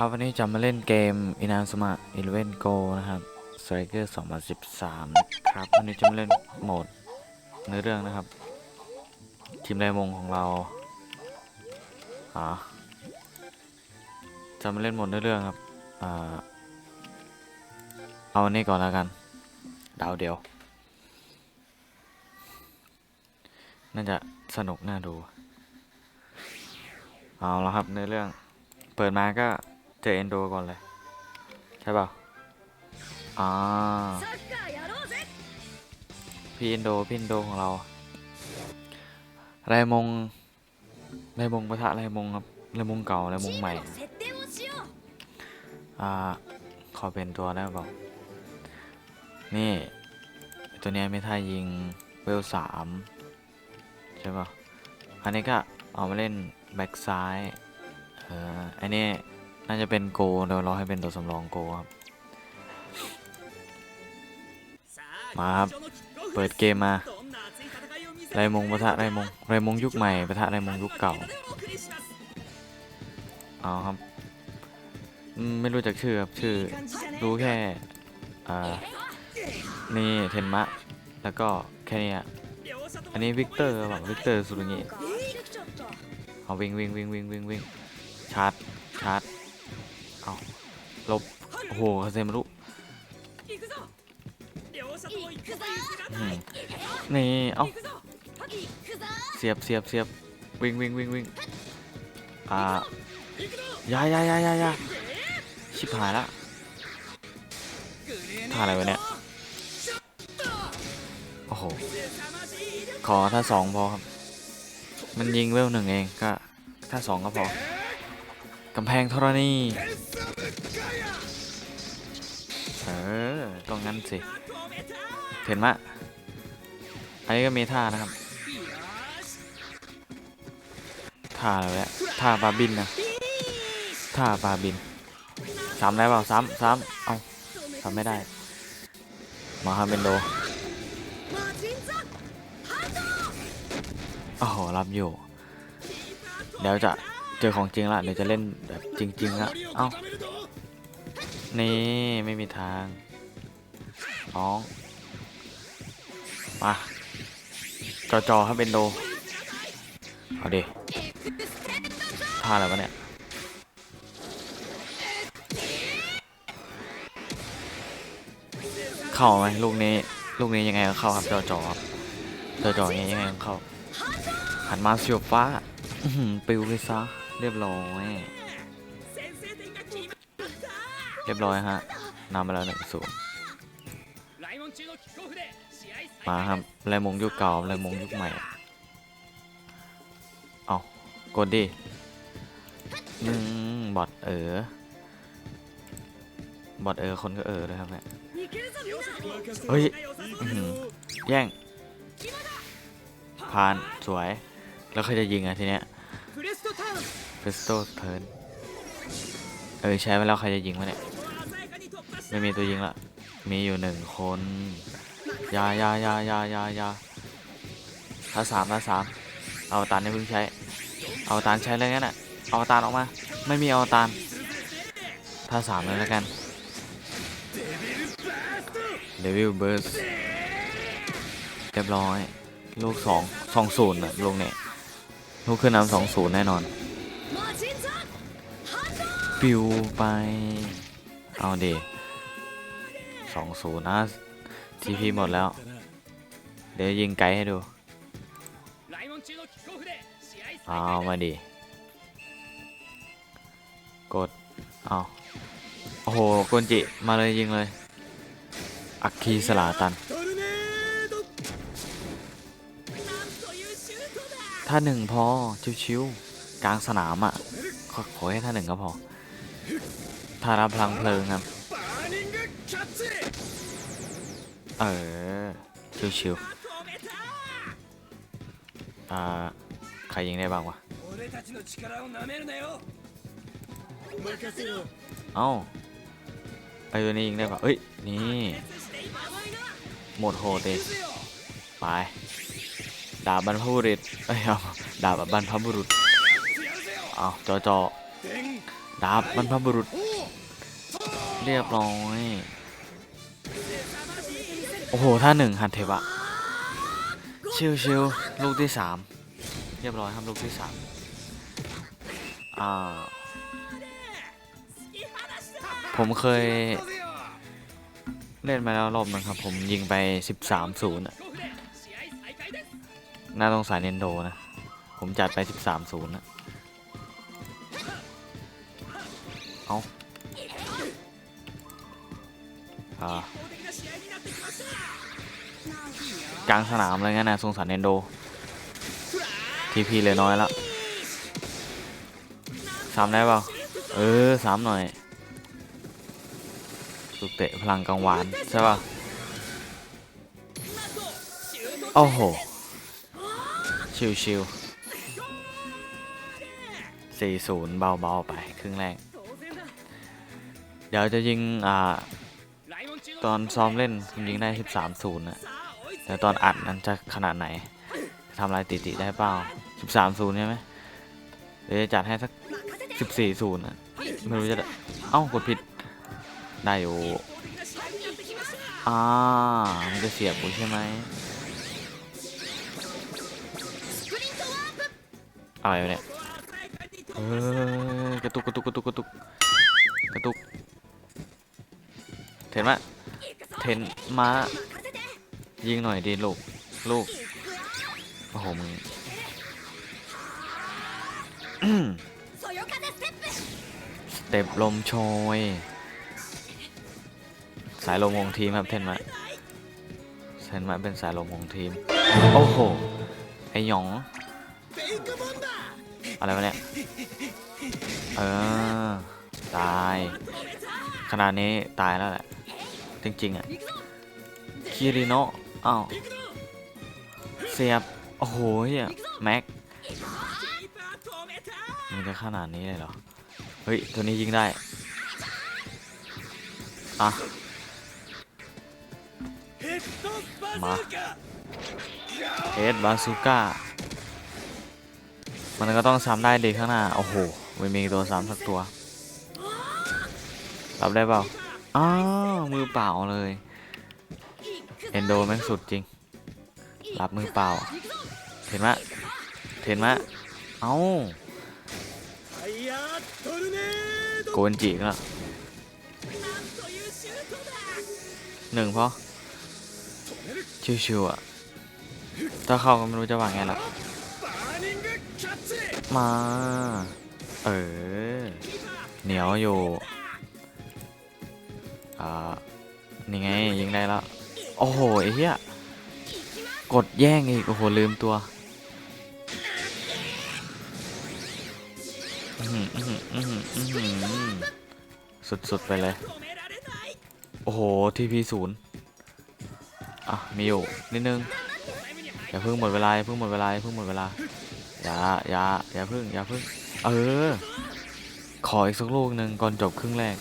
ครับวันนี้จะมาเล่นเกม i n a z u m a Eleven Go นะครับ Striker 2013นะครับวันนี้จะมาเล่นโหมดเนื้อเรื่องนะครับ ทีมไรมงของเราอ่าจะมาเล่นโหมดเนื้อเรื่องครับอ่าเอาอันนี้ก่อนแล้วกันดาวเดียว น่าจะสนุกน่าดู เอาแล้วครับเนื้อเรื่องเปิดมาก็ เจอเอนโดก่อนเลย ใช่ป่าอ่าพี่เอนโดพี่เอนโดของเราไรมงไรมงประทะไรมงครับไรมงเก่าไรมงใหม่อ่าขอเป็นตัวได้ป่านี่ตัวนี้ไม่ท่ายิงเวลสามใช่ป่ะอันนี้ก็เอามาเล่นแบ็กซ้ายเอออันนี้ น่าจะเป็นโกเดี๋ยวรอให้เป็นตัวสำรองโกครับ มาครับ เปิดเกมมาไรมงปะทะไรมงไรมงยุคใหม่ปะทะไรมงยุคเก่า เอาครับ ไม่รู้จักชื่อครับ ชื่อ รู้แค่ อ่า นี่เทนมะ แล้วก็แค่นี้อะอันนี้วิกเตอร์แบบวิกเตอร์สุรุงิเอาวิ่งวิ่งวิ่งวิ่งวิ่งวิ่งชาร์จชาร์จ เอาลบโอ้โหเซมารุนี่ เอาเสียบเสียบเสียบวิ่งวิ่งวิ่งวิ่งอ่ายายายายายาชิบหายละท่าอะไรวะเนี่ย โอ้โห ขอถ้าสองพอครับ มันยิงเวลหนึ่งเองก็ ถ้าสองก็พอกำแพงธรณี ตรงนั้นสิเห็นมะอันนี้ก็มีท่านะครับ ท่าอะไรวะท่าบาบินนะท่าบาบินซ้ำได้เปล่าซ้ำซ้ำเอาซ้ำไม่ได้ มาฮาเมนโดโอ้โหรับอยู่ เดี๋ยวจะเจอของจริงละเดี๋ยวจะเล่นแบบจริงๆละเอ้านี่ไม่มีทาง น้อง มาจอจอครับเบนโดเอาดิท่าอะไรวะเนี่ยเข้าไหมลูกนี้ลูกนี้ยังไงก็เข้าครับจอจอครับจอจอยังไงยังไงก็เข้าหันมาเสียบฟ้าปิวไปซะเรียบร้อยเรียบร้อยฮะนำมาแล้วหนึ่งศูนย์ มาครับแรมงยุคเก่าแรมงยุคใหม่ เอากดดิหนึ่งบอดเออบอดเออคนก็เออเลยครับเนี่ยเฮ้ยแย่งผ่านสวย แล้วใครจะยิงอะทีเนี้ยเฟสโตเทิร์นเออใช้ไปแล้วใครจะยิงวะเนี่ย ไม่มีตัวยิงละ มีอยู่หนึ่งคน ยายายายายายาท่าสามท่าสามเอาตานนี่เพิ่งใช้ เอาตานใช้เลยงั้นอะเอาตานออกมา ไม่มีเอาตานท่าสามเลยแล้วกันเดวิลเบิร์สเรียบร้อยลูกสองสองศูนย์ลกเนี่ยลูกขึ้นนำสองศูนย์แน่นอนปิวไป เอาเดสองศูนย์นะ ทีพีหมดแล้ว เดี๋ยวยิงไกลให้ดูเอามาดิ กด เอาโอ้โหกนจิ มาเลยยิงเลย อักคีสลาตัน ถ้าหนึ่งพอ ชิวๆ กลางสนามอะขอขอให้ท่าหนึ่งก็พอ ถ้ารับพลังเพลิงครับ เออ ชิวชิวอ่า ใครยิงได้บ้างวะ เอาไอ้ตัวนี้ยิงได้ปะเอ้ย นี่ หมดโหดเลยไป ดาบบรรพบุรุษเอ้ยดาบบรรพบุรุษเอาจอจอดาบบรรพบุรุษ เรียบร้อย โอ้โหถ้าหนึ่งหันเทปอะชิลชิลลูกที่สามเรียบร้อยครับลูกที่สามอ่า ผมเคย เล่นมาแล้วรอบนึงครับ ผมยิงไป 13 0น่ะน่าต้องสายเนนโดนะ ผมจัดไป 13 0นะเอาอ่า กลางสนามอะไรเงี้ยนะสงสารเนนโด ทีพีเลยน้อยละสามได้เปล่า เออสามหน่อยสุกเตะพลังกลางวาน ใช่ป่ะ โอ้โห ชิวชิวสี่ศูนย์เบาๆไป ครึ่งแรก เดี๋ยวจะยิง อ่า ตอนซ้อมเล่นผมยิงได้13ศูนย์นะแต่ตอนอัดนั้นจะขนาดไหนทำลายติติได้เปล่า13ศูนย์ใช่ไหมเดี๋ยวจะจัดให้สัก14ศูนย์นะไม่รู้จะเอ้ากดผิดได้อยู่อ่ามันจะเสียบกูใช่ไหมอะไรเนี่ยเออกระตุกกระตุกกระตุกกระตุกกระตุกเห็นไหม เห็นม้า ยิงหน่อยดีลูก ลูก โอ้โหมึงเต็บลมโชย สายลมวงทีมครับเทนมะเทนมะเป็นสายลมวงทีม โอ้โห ไอหยอง อะไรวะเนี่ย เออ ตาย ขนาดนี้ตายแล้วแหละ จริง ๆอะคิริโนะอ้าวเสียบ โอ้โหเฮีแม็กมันจะขนาดนี้เลยเหรอ เฮ้ย ตัวนี้ยิงได้ อะ มาเฮดบาซูก้า มันก็ต้องซ้ำได้ดีข้างหน้า โอ้โหไม่มีตัวซ้ำสักตัวรับได้เปล่า อ้ามือเปล่าเลยเอนโดแม่งสุดจริง รับมือเปล่า เห็นมะเห็นมะเอาโกนจีกละหนึ่งพอชิวๆอะ ถ้าเข้าก็ไม่รู้จะวังไงล่ะ มา เออ เหนียวอยู่ อ่านี่ไงยิงได้แล้ว โอ้โหไอ้เหี้ยกดแย่งอีก โอ้โห ลืมตัวสุดสุดไปเลย โอ้โห ทีพีศูนย์อะ มีอยู่ นิดนึง อย่าพึ่งหมดเวลาพึ่งหมดเวลาพึ่งหมดเวลา อย่า อย่า อย่าพึ่ง อย่าพึ่ง เออ ขออีกสักลูกหนึ่งก่อนจบครึ่งแรก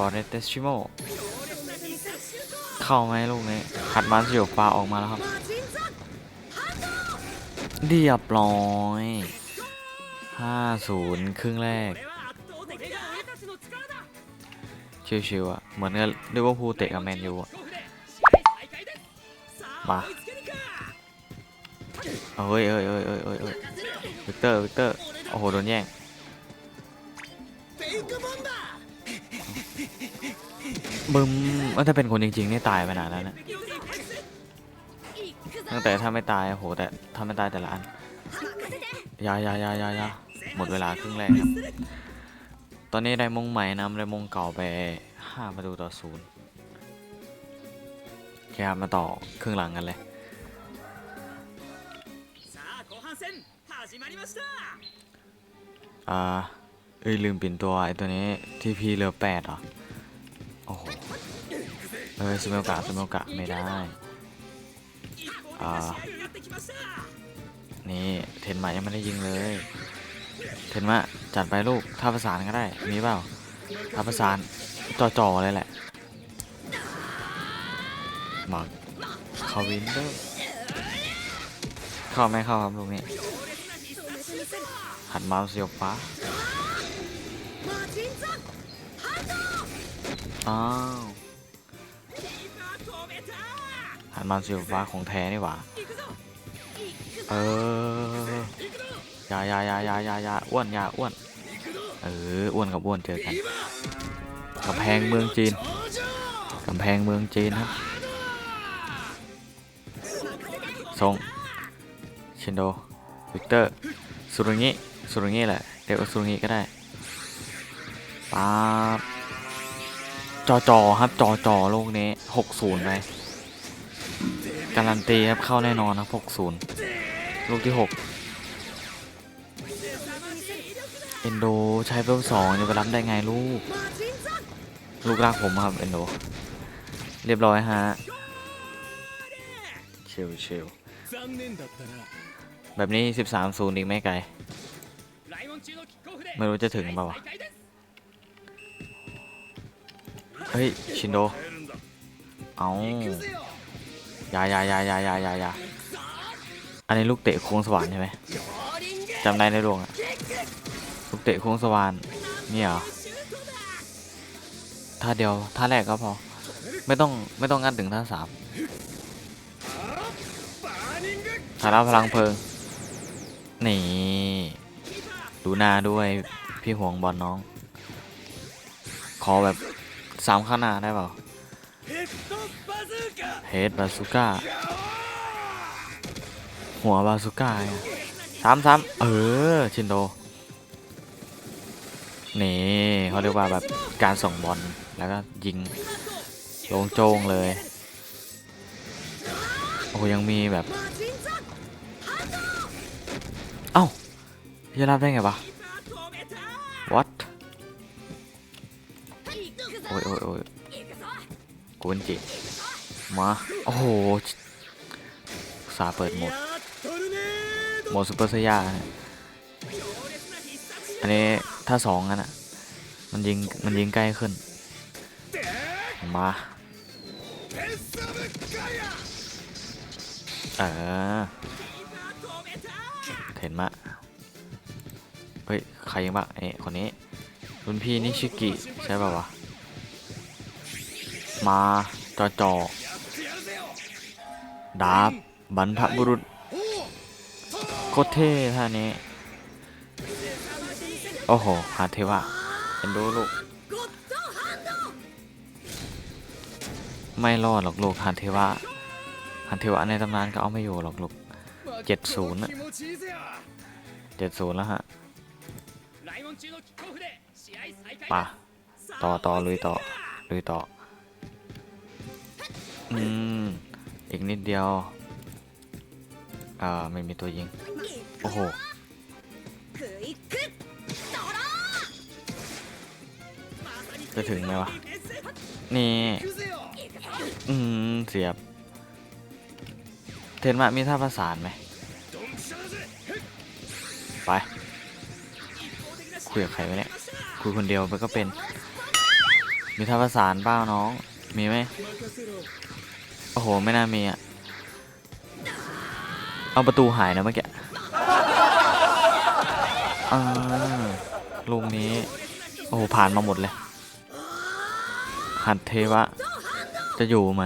อร์เรเตชิโมเข้าไหมลูกนี้ขัดมันสยบปลาออกมาแล้วครับ เรียบร้อย 50 ครึ่งแรก ชิวๆอะ เหมือนกับลิว่าพูเตะกับแมนยูอะ มาเอ้ยเอ้ยเอ้ยเอ้ยเอ้ยวิกเตอร์วิกเตอร์ โอ้โห โดนแย่ง บึมว่าถ้าเป็นคนจริงๆนี่ตายไปนานแล้วนะตั้งแต่ถ้าไม่ตายโหแต่ถ้าไม่ตายแต่ละอันยายายายายาหมดเวลาครึ่งแรกครับ ตอนนี้ได้มงใหม่นำได้มงเก่าไปห้าประตูต่อศูนย์แค่มาต่อครึ่งหลังกันเลยอ่าเอ้ยลืมเปลี่ยนตัวไอ้ตัวนี้ที่พีเหลือแปดอะ เออซูเมลกะซูเมลกะไม่ได้อ่านี่เทนใหม่ยังไม่ได้ยิงเลย เทนว่าจัดไปลูกท่าประสานก็ได้ มีเปล่าท่าประสานจ่อๆเลยแหละหมักคาวินเดอร์เข้าไม่เข้าครับลูกนี้หัดมาเสียวฟ้าอ้าว อันมันสีฟ้าของแท้นี่หว่า เออยายายายายายาอ้วนยาอ้วน เออ อ้วนกับอ้วนเจอกันกำแพงเมืองจีนกำแพงเมืองจีนครับทรงเชินโด วิกเตอร์ สุรุงิสุรุงิแหละ เดี๋ยวสุรุงิก็ได้ป๊าจอจอครับ จอจอโลกนี้หกศูนย์ไป การันตีครับเข้าแน่นอนนะ60 ลูกที่ 6 เอ็นโดใช้เพิ่มสองจะไปรับได้ไงลูก ลูกรักผมครับเอ็นโด เรียบร้อยฮะเชลเชลแบบนี้ 13 0อีกไม่ไกล ไม่รู้จะถึงเปล่าวะ เฮ้ย ชินโด เอา ยายายายายายายาอันนี้ลูกเตะโค้งสว่านใช่ไหมจำได้ในหลวงอะลูกเตะโค้งสว่านนี่เหรอท่าเดียวท่าแรกก็พอ ไม่ต้องไม่ต้องงัดถึงท่าสามฐานะพลังเพลิง นี่ ดูหน้าด้วยพี่ห่วงบอลน้อง ขอแบบสามข้างนาได้เปล่า เฮดบาสุก้า หัวบาสุก้าซ้ำซ้ำเออ ชินโด นี่เขาเรียกว่าแบบการส่งบอล แล้วก็ยิงลงโจงเลย โอ้ยังมีแบบ เอ้าจะรับได้ไงวะ what โอ้ยโอ้ยโอ้ยกูนจิ มา โอ้โหสาเปิดหมดหมดซูเปอร์สยาอันนี้ถ้าสองนั่นอะ มันยิง มันยิงใกล้ขึ้น มาเออเห็นมะเฮ้ย ใครยังบ้างไอ้คนนี้รุ่นพี่นิชิกิ ใช่ป่าวะ มาจอจอ ดาบบรรพบุรุษโคตรเท่ท่านี้ โอ้โหฮาเทวะเป็นดูลูก ไม่รอดหรอกลูกฮาเทวะฮาเทวะในตำนานก็เอาไม่อยู่หรอกลูกเจ็ดศูนย์เจ็ดศูนย์แล้วฮะปะต่อต่อลุยต่อลุยต่ออืม อีกนิดเดียวอ่าไม่มีตัวยิง โอ้โหจะถึงไหมวะ นี่ อืม เสียบ เทนมามีท่าประสานไหม ไปคุยกับใครไปเนี่ย คุยคนเดียวไปก็เป็น มีท่าประสานเปล่าน้อง มีไหม โอ้โห ไม่น่ามีอะเอาประตูหายนะเมื่อกี้ลูกนี้ โอ้โห ผ่านมาหมดเลย หัดเทวะ จะอยู่ไหม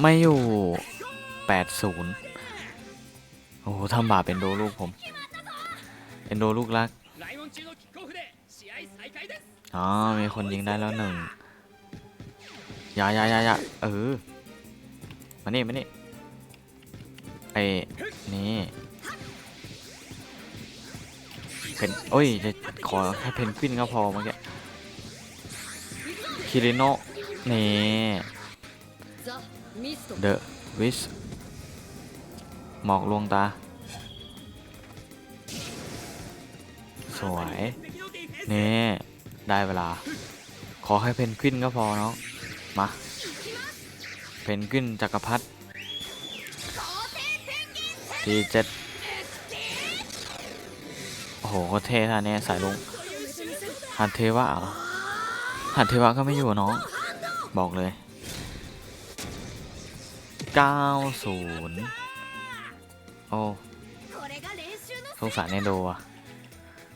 ไม่อยู่แปดศูนย์โอ้โหทำบาปเป็นโดลูกผม เป็นโดลูกรัก อ๋อ มีคนยิงได้แล้วหนึ่ง อย่าอย่าอย่ายาเออมานี่มานี่ไอ้นี่เพนโอ้ยจะขอแค่เพนกวินก็พอเมื่อกี้คิริโนะนี่เดอะวิสหมอกลวงตา สวยนี่ได้เวลา ขอแค่เพนกวินก็พอเนาะ มาเพนกินจักรพัดทีเจ็ดโอ้โหก็เท่ท่าเนี้สายลุงหัดเทวะหรอหัดเทวะก็ไม่อยู่น้อง บอกเลย 90 โอ้สงสารเนโดอะ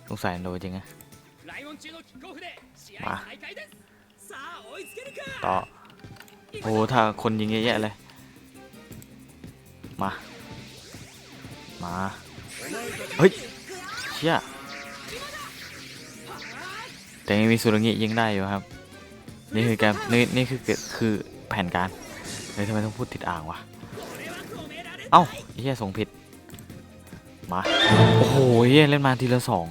สงสารเนโดจริงอะมา ต่อโอ้ถ้าคนยิงเยอะๆเลย มา มา เฮ้ยเชี่ยแต่ยังมีสุรุงิยิงได้อยู่ครับ นี่คือการนี่นี่คือคือแผนการเลยทำไมต้องพูดติดอ่างวะ เอ้าเฮียส่งผิด มา โอ้โหเฮียเล่นมาทีละสอง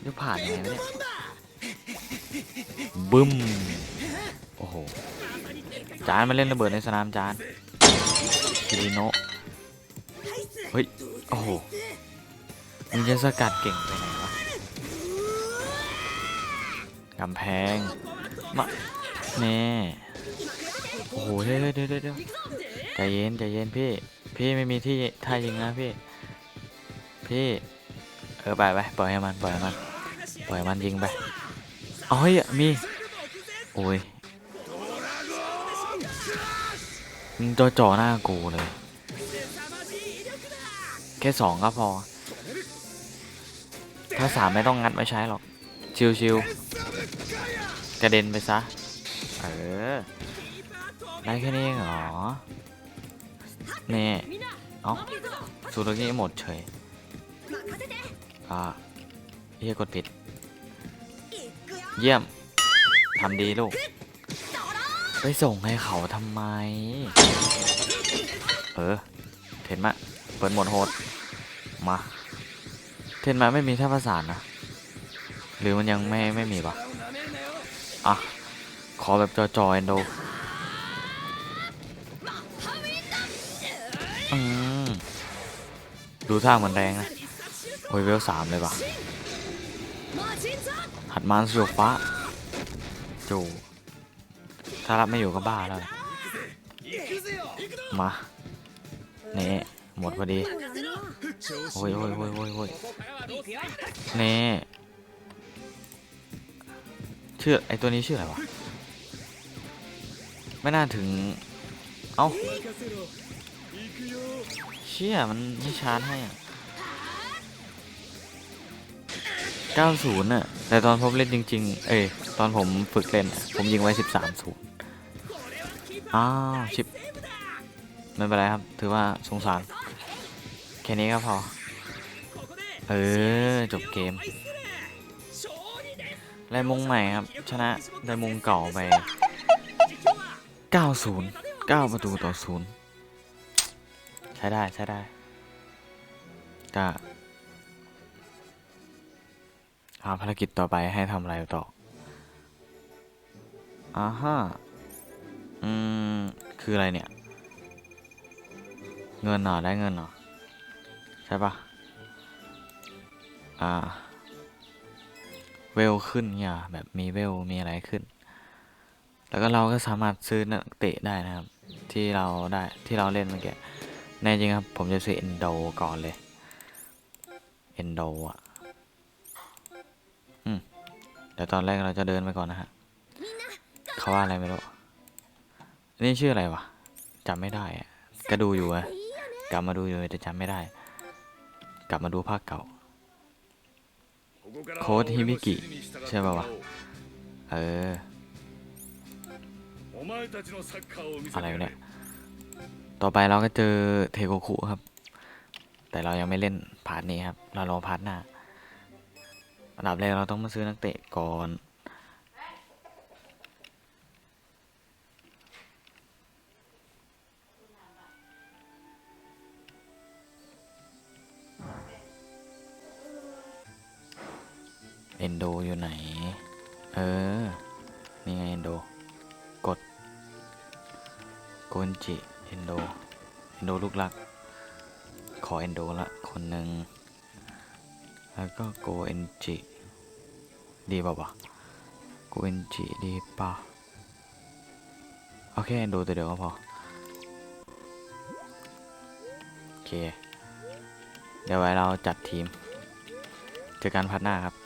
เดี๋ยวผ่านไงเนี่ย บึ้ม โอ้โห จานมาเล่นระเบิดในสนามจานคิริโนะเฮ้ย โอ้โห มึงจะสกัดเก่งไปไหนวะ กำแพง มาแน่โอ้โหเดี๋ยวเดี๋ยวเดี๋ยวใจเย็นใจเย็นพี่ พี่ไม่มีที่ท่ายิงนะพี่ พี่ เออไปไปปล่อยให้มันปล่อยให้มันปล่อยมันยิงไป เอาเฮ้ยมี โอ้ยมึงจ่อจ่หน้ากูเลย แค่สองก็พอ ถ้าสามไม่ต้องงัดไม่ใช้หรอก ชิวๆกระเด็นไปซะ เออ ได้แค่นี้เหรอเน่เอ้าสูตรนี้หมดเฉยอ่าเฮียกดผิด เยี่ยม ทำดีลูก ไปส่งให้เขาทำไม เออ เทนมา เปิดหมดโหดมา เทนมาไม่มีท่าประสานนะ หรือมันยังไม่ไม่มีปะอะ ขอแบบจอจอนโดดูท่าเหมือนแรงนะ โอ้ยเวลสามเลยปะหัดมานสยบฟ้า โจ ถ้ารับไม่อยู่ก็บ้าแล้ว มาเน่หมดพอดี โอ้ยโอ้ยโอ้ยโอ้ยโอ้ยเน่เชื่อไอตัวนี้ชื่ออะไรวะ ไม่น่าถึง เอ้า เชี่ยมันไม่ชาร์จให้อะ 90น่ะ แต่ตอนผมเล่นจริง ๆ เอ้ยตอนผมฝึกเล่น ผมยิงไว้ 13ศูนย์อ้าวชิปไม่เป็นไรครับ ถือว่าสงสาร แค่นี้ก็พอ เออ จบเกมไล่มงใหม่ครับ ชนะไล่มงเก่าไป 90 9 ประตูต่อศูนย์ใช้ได้ ใช้ได้ก็ หาภารกิจต่อไปให้ทำอะไรต่ออ่าฮะอืม คืออะไรเนี่ย เงินเหรอได้เงินเหรอ ใช่ปะอ่า เวลขึ้นเนี่ยแบบมีเวลมีอะไรขึ้น แล้วก็เราก็สามารถซื้อนักเตะได้นะครับ ที่เราได้ที่เราเล่นเมื่อกี้แน่จริงครับ ผมจะซื้อเอนโดก่อนเลย เอนโดอะ เดี๋ยวตอนแรกเราจะเดินไปก่อนนะฮะเขาว่าอะไรไม่รู้นี่ชื่ออะไรวะจำไม่ได้อะก็ดูอยู่อะกลับมาดูอยู่แต่จำไม่ได้ กลับมาดูภาคเก่า โค้ดฮิมิกิใช่ป่าวะเอออะไรเนี่ย ต่อไปเราก็เจอเทโกคุครับ แต่เรายังไม่เล่นพาร์ทนี้ครับ เรารอพาร์ทหน้า อันดับแรกเราต้องมาซื้อนักเตะก่อนเอนโดอยู่ไหน เออ นี่ไงเอนโด กดโกนจิ เอนโด เอนโดลูกรัก ขอเอนโดละคนหนึ่ง แล้วก็โกเอนจิดีป่าวะโกเอนจิดีป่ะโอเคดูตัวเดียวก็พอ โอเค เดี๋ยวไว้เราจัดทีม เจอกันพัดหน้าครับ